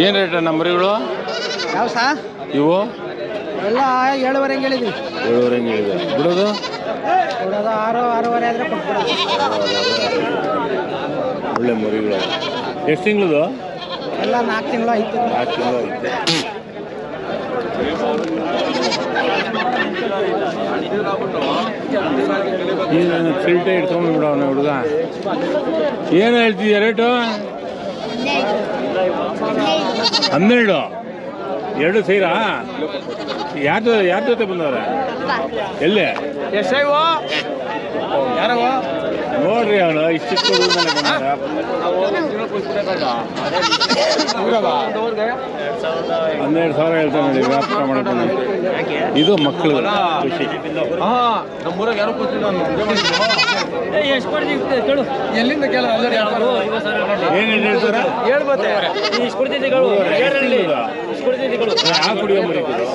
ಏನು ರೇಟ್ ನಂಬರ್ಗಳು ಯಾವ ಸಾ? ಇವು? ಎಲ್ಲ ಏಳುವರೆ ಹಂಗೆ ಹೇಳಿದ್ವಿ. ಏಳುವರೆ ಹಂಗೆ ಇದೆ ಬಿಡೋದು? ಕೊಡೋದು ಆರು ಆರೂವರೆ ಆದರೆ ಕೊಟ್ಬಿಡೋದು ಒಳ್ಳೆ ಮರಿಗಳು ಎಷ್ಟು ತಿಂಗಳದು? ಎಲ್ಲ ನಾಲ್ಕು ತಿಂಗಳು ಐದು ನಾಲ್ಕು ತಿಂಗಳು ಐತೆ ಏನು ಫಿಲ್ಟೆ ಇಟ್ಕೊಂಡ್ಬಿಡವನ ಹುಡುಗ? ಏನು ಹೇಳ್ತಿದ್ಯಾ ರೇಟು ಹನ್ನೆರಡು. ಎರಡು ಸೇರಾ? ಯಾರ ಜೊತೆ ಯಾರ ಜೊತೆ ಬಂದವ್ರೆ? ಎಲ್ಲಿ? ಎಷ್ಟೈವು ಯಾರವ ನೋಡ್ರಿ ಅವನು ಇಷ್ಟಿಷ್ಟು ಮೇಲೆ ಬಂದಾರ ಹನ್ನೆರಡು ಸಾವಿರ ಹೇಳ್ತಾನೆ ನೋಡಿ ವ್ಯಾಪಾರ ಮಾಡ್ಕೊಂಡು ಇದು ಮಕ್ಕಳು. ಖುಷಿ ಎಲ್ಲಿಂದ ಕೇಳ. ಏನು ಹೇಳ್ತಾರ ಹೇಳ್ಬೋತೆ ಆ ಕುಡಿಯೋ ಮರಿ ಇದು.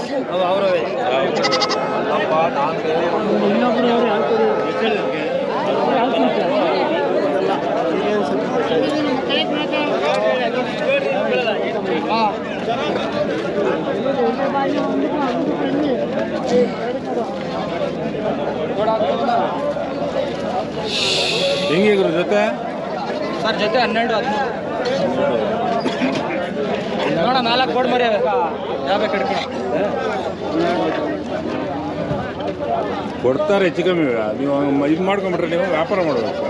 ಹೆಂಗೆ ಇದ್ರ ಜೊತೆ? ಸರ್ ಜೊತೆ ಹನ್ನೆರಡು ಹದಿಮೂರು. ನೋಡ ನಾಲ್ಕು ಕೊಡ್ ಮರಿ ಯಾವ ಕೊಡ್ತಾರೆ ಹೆಚ್ಚು ಕಮ್ಮಿ. ನೀವು ಇದು ಮಾಡ್ಕೊಂಬಿಟ್ರೆ ನೀವು ವ್ಯಾಪಾರ ಮಾಡಬೇಕು.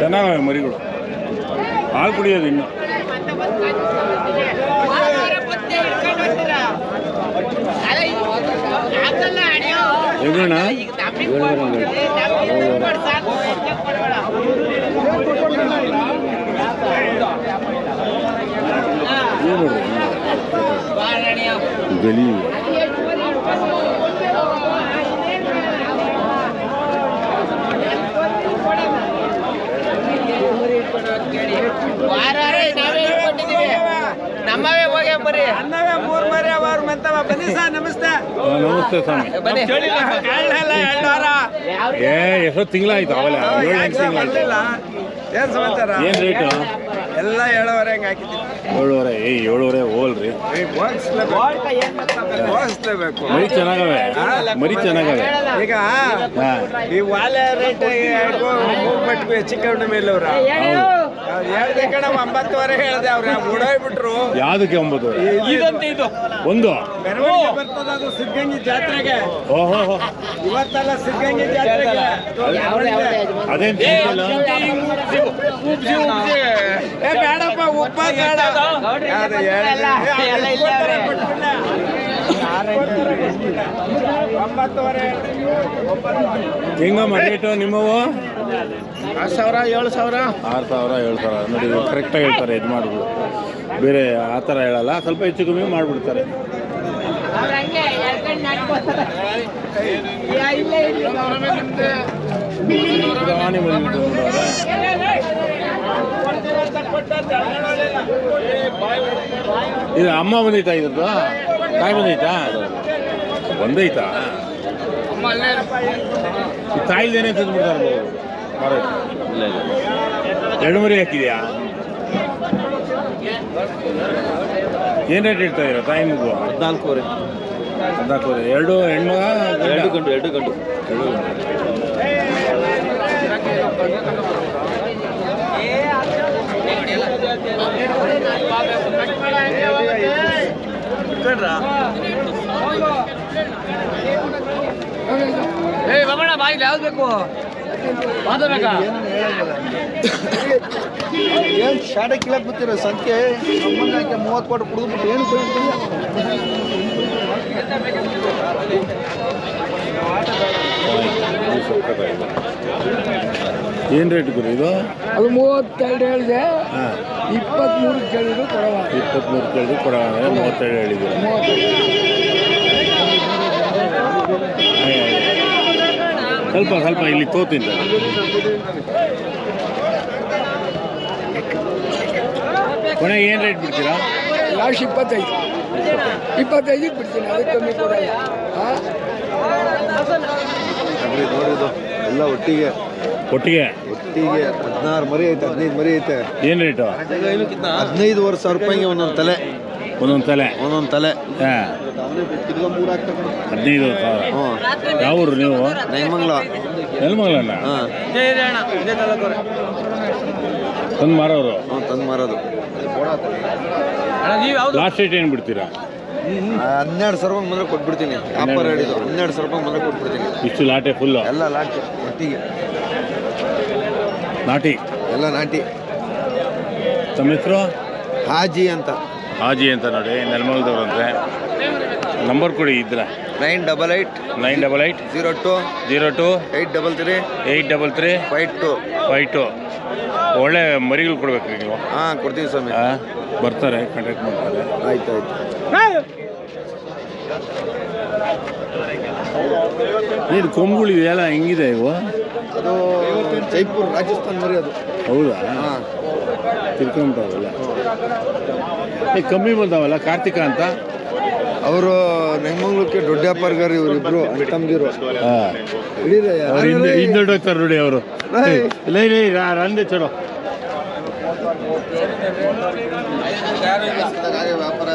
ಚೆನ್ನಾಗಿ ಮರಿಗಳು. ಹಾಲು ಕುಡಿಯೋದು ಇನ್ನು. ఎవరన్నా గలీ ನಮಸ್ತೆ. ನಮಸ್ತೆ ಸ್ವಾಮಿ ಏ ಎಷ್ಟೋ ತಿಂಗಳಾಯ್ತು ಆಯ್ತು ಏಳು ಎಂಟು ತಿಂಗಳಾಯ್ತು? ಏನ್ ಸಮಾಚಾರ? ಏನು ರೇಟು? ಎಲ್ಲ ಏಳುವರೆ ಹಂಗೆ ಹಾಕಿದ್ದೀನಿ ಏಳುವರೆ ಏ ಏಳುವರೆ ಹೋಲ್ರಿ. ಓಡಿಸ್ಲೇಬೇಕು ಮರಿ ಚೆನ್ನಾಗವೆ? ಮರಿ ಚೆನ್ನಾಗವೆ? ಈಗ ಈ ವಾಲೆ ರೇಟ್ ಒಟ್ಟ ಮೇಲೆ ಮೇಲವ್ರ? ಹೇಳ್ದೆ ಒಂಬತ್ತುವರೆ ಹೇಳ್ದೆ ಅವ್ರ ಓಡೋಗ್ಬಿಟ್ರು ಯಾವುದಕ್ಕೆ ಒಂಬತ್ತು ಇದಂತೆ ಇದು. ಒಂದು. ಮೆರವಣಿಗೆ ಜಾತ್ರೆಗೆ. ಓಹೋ ಇವತ್ತಲ್ಲ ಸಿದ್ಧಗಂಗಿ ಜಾತ್ರೆಗೆ. ಅದೇನು ಏ ಬೇಡಪ್ಪ ಉಪ್ಪ ಬೇಡ. ಕೊಡ್ತಾರೆ, ಕೊಟ್ಬಿಡ್ಲ. ಒಂಬತ್ತುವರೆ ಹೆಂಗಮ್ಮ ರೇಟು ನಿಮ್ಮವು? ಆರು ಸಾವಿರ ಏಳು ಸಾವಿರ. ಆರು ಸಾವಿರ ಏಳು ಸಾವಿರ. ನೋಡಿ ಕರೆಕ್ಟಾಗಿ ಹೇಳ್ತಾರೆ ಇದು ಮಾಡಿಬಿಡು ಬೇರೆ ಆ ಥರ ಹೇಳಲ್ಲ ಸ್ವಲ್ಪ ಹೆಚ್ಚು ಕಮ್ಮಿ ಮಾಡಿಬಿಡ್ತಾರೆ. ಇದು ಅಮ್ಮ ಬಂದೈತಾ ಇದ್ರದ್ದು? ತಾಯಿ ಬಂದೈತಾ? ಬಂದೈತಾ? ತಾಯಿದೇನೆ ತಂದ್ಬಿಡ್ತಾರೆ ಎರಡು ಮರಿ. ಹಾಕಿದ್ಯಾ? ಏನು ರೇಟ್ ಇಡ್ತಾ ಇರೋ ತಾಯಿ ಮಗು ಹದಿನಾಲ್ಕೂವರೆ. ಹದಿನಾಲ್ಕೂವರೆ. ಎರಡು ಹೆಣ್ಣು ಎರಡು ಗಂಟು ಎರಡು ಗಂಟು ಎರಡು ಗಂಡು. ಬಾಯಿಲಿ ಏನ್ ಮಾತಾಡ್ಬೇಕಾ? ಏನು ಶಾಡೆ ಕೀಳಕ್ ಬಿತ್ತಿರ ಸಂಖ್ಯೆ ನಮ್ಮನ್ನ ಯಾಕೆ ಮೂವತ್ತು ಕೋಟಿ ಕುಡಿದ್ಬಿಟ್ಟು ಏನು ಏನ್ ಏನು ರೇಟ್ ಗುರು ಇದು? ಅದು ಮೂವತ್ತೆರಡು ಹೇಳಿದೆ. ಇಪ್ಪತ್ಮೂರು ಇಪ್ಪತ್ತ್ಮೂರು ಕೇಳಿದ್ರು ಕೊಡವ ಇಪ್ಪತ್ತ್ಮೂರು ಕೇಳಿದ್ರು ಕೊಡೋಣ ಮೂವತ್ತೆರಡು ಹೇಳಿದ್ರು ಮೂವತ್ತೆರಡು. ಸ್ವಲ್ಪ ಸ್ವಲ್ಪ ಇಲ್ಲಿ ತೋತಿಂತ ಕೊನೆಗೆ ಏನು ರೇಟ್ ಬಿಡ್ತೀರಾ? ಲಾಸ್ಟ್ ಇಪ್ಪತ್ತೈದು. ಇಪ್ಪತ್ತೈದಕ್ಕೆ ಬಿಡ್ತೀನಿ ಅದಕ್ಕೆ ಕಮ್ಮಿ ಕೊಡಲ್ಲ. ಹಾಂ? ನೋಡಿದ್ದು ಎಲ್ಲ ಒಟ್ಟಿಗೆ. ಒಟ್ಟಿಗೆ? ಒಟ್ಟಿಗೆ ಹದಿನಾರು ಮರಿ ಐತೆ ಹದಿನೈದು ಮರಿ ಐತೆ. ಏನು ರೇಟು ಹದಿನೈದುವರೆ ಸಾವಿರ ರೂಪಾಯಿಗೆ ಒಂದೊಂದು ತಲೆ. ಒಂದೊಂದು ತಲೆ. ಒಂದೊಂದು ತಲೆ. ಹಾಂ. ಹದಿನೈದು ಸಾವಿರ. ಹ್ಞೂ. ಯಾವ ಊರು ನೀವು ನೆಲಮಂಗಲಣ್ಣ ಹಾಂ. ತಂದು ಮಾರೋರು? ಹ್ಞೂ ತಂದು ಮಾರೋದು. ಲಾಸ್ಟ್ ರೇಟ್ ಏನು ಬಿಡ್ತೀರಾ? ಹನ್ನೆರಡು ಸಾವಿರ ರೂಪಾಯಿ ಮೊದಲು ಕೊಟ್ಬಿಡ್ತೀನಿ. ಆಫರ್ ಹೇಳಿದ್ದು. ಹನ್ನೆರಡು ಸಾವಿರ ರೂಪಾಯಿ ಮೊದಲು ಕೊಟ್ಬಿಡ್ತೀನಿ. ಇಷ್ಟು ಲಾಟೆ ಫುಲ್ಲು ಎಲ್ಲ ಲಾಟಿ ಒಟ್ಟಿಗೆ. ನಾಟಿ? ಎಲ್ಲ ನಾಟಿ. ತಮ್ಮ ಹೆಸರು? ಹಾಜಿ ಅಂತ. ಹಾಜಿ ಅಂತ ನೋಡಿ ನೆಲಮಂಗಲದವ್ರು ಅಂದರೆ ನಂಬರ್ ಕೊಡಿ ಇದ್ರೆ. Nine double eight nine double eight zero two zero two eight double three eight double three five two five two ಒಳ್ಳೆ ಮರಿಗಳು ಕೊಡ್ಬೇಕ್ರಿ ನೀವು. ಹಾಂ ಕೊಡ್ತೀವಿ ಸ್ವಾಮಿ. ಆ, ಬರ್ತಾರೆ ಕಾಂಟ್ಯಾಕ್ಟ್ ಮಾಡ್ತಾರೆ. ಆಯ್ತು ಆಯ್ತು. ಇದು ಕೊಂಬುಗಳಿದೆಯಲ್ಲ ಹೆಂಗಿದೆ ಇವು? ಅದು ಜೈಪುರ್ ರಾಜಸ್ಥಾನ್ ಮರಿ ಅದು. ಹೌದಾ? ಹಾಂ ಈ ಕಮ್ಮಿ ಬಂದಾವಲ್ಲ ಕಾರ್ತಿಕ ಅಂತ? ಅವರು ನೆಮ್ಮಂಗ್ಳಕ್ಕೆ ದೊಡ್ಡ ವ್ಯಾಪಾರಗಾರ ಇವರಿಬ್ರು ಅವ್ರು ಹಿಂದೆ ಹೋಗ್ತಾರೆ ನೋಡಿ ಅವರು. ಲೈ ಲೈ ರಂದೆ ಚಲೋ. ವ್ಯಾಪಾರ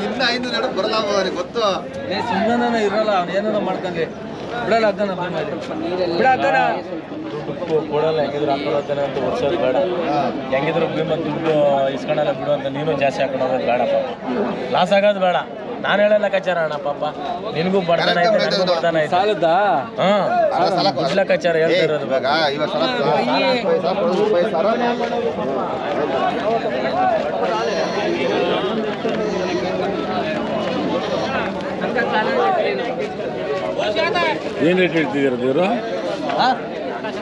ನಿನ್ನ ಐದು ನಡ ಬರಲ್ಲ ಗೊತ್ತು ಸುಮ್ಮನೆ ಇರಲ್ಲ ಅವ್ನು ಏನಾರ ಮಾಡ್ಕೊಂಡ್ಲಿ ಬಿಡಲ್ಲ ಅಕ್ಕನ ಬಿಡ ಅಕ್ಕನ. ದುಡ್ಡು ಕೊಡಲ್ಲ ಹೆಂಗಿದ್ರು ಹಾಕೊಳ್ಳೋತಾನೆ ಅಂತ ವರ್ಷದ ಬೇಡ. ಹೆಂಗಿದ್ರು ಭೀಮ ದುಡ್ಡು ಇಸ್ಕೊಳಲ್ಲ ಬಿಡು ಅಂತ ನೀನು ಜಾಸ್ತಿ ಹಾಕೊಳ್ಳೋದು ಬೇಡಪ್ಪ. ಲಾಸ್ ಆಗೋದು ಬೇಡ. ನಾನು ಹೇಳಲ್ಲ ಕಚಾರ ಅಣ್ಣ ಪಾಪ. ನಿನಗೂ ಬಡತನ ಐತೆ ನನಗೂ ಬರ್ತಾನ ಐತೆ. ಸಾಲದಾ ಹಾಂ. ಕಚಾರ ಹೇಳ್ತಾ ಇರೋದು ಇವಾಗ. ಏನು ರೇಟ್ ಹೇಳ್ತಿದ್ದೀರ ದೇವರು?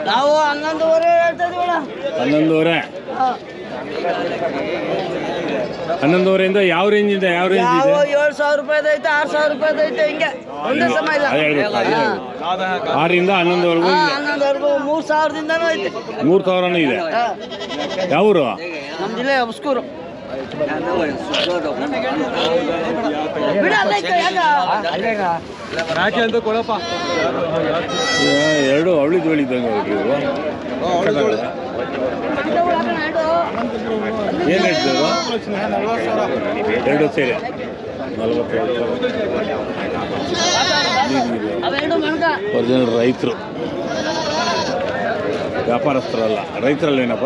ನಾವು ಹನ್ನೊಂದುವರೆ ಹೇಳ್ತಾ. ಹನ್ನೊಂದುವರೆ? ಹನ್ನೊಂದುವರೆಯಿಂದ ಯಾವ ರೇಂಜಿಂದ ಯಾವ ರೇಂಜ್ ಯಾವ ಇದೆ ಏಳು ಸಾವಿರ ರೂಪಾಯಿ ಐತೆ ಆರು ಸಾವಿರ ರೂಪಾಯಿ ಐತೆ ಹಿಂಗೆ. ಒಂದೇ ಸಮ ಇಲ್ಲ. ಅದೇ ಹೇಳ್ಬೇಕು, ಅದೇ ಹೇಳ್ಬೇಕು. ಆರರಿಂದ ಹನ್ನೊಂದುವರೆಗೂ ಮೂರ್ ಇದೆ. ಹನ್ನೊಂದುವರೆಗೂ ಮೂರು ಸಾವಿರದಿಂದನೂ ಐತೆ. ಮೂರು ಸಾವಿರನೂ ಇದೆ. ಹಾ. ಯಾವ ಊರು? ನಮ್ಮ ಜಿಲ್ಲೆ ಯಾಕ? ಕೊಡಪ್ಪ. ಎರಡು ಅವಳಿ ಜೋಳಿ ಇದ್ದಂಗೆ ಅಂಡು. ಏನು ಹೇಳ್ತೀರ ಎರಡು ಸೇರಿ. ನಲ್ವತ್ತೈದು ಒರಿಜಿನಲ್ ರೈತರು. ವ್ಯಾಪಾರಸ್ಥರಲ್ಲ. ರೈತರಲ್ಲೇನಪ್ಪ?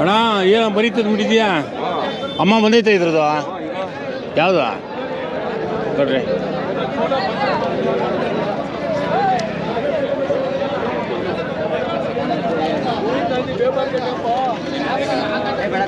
ಅಣ್ಣ ಏನು ಬರೀತದ್ ಬಿಟ್ಟಿದ್ಯಾ ಅಮ್ಮ ಬಂದೈತೆ ಇದ್ರದ್ದು. ಯಾವುದು? ನೋಡ್ರಿ. ಬೇಡ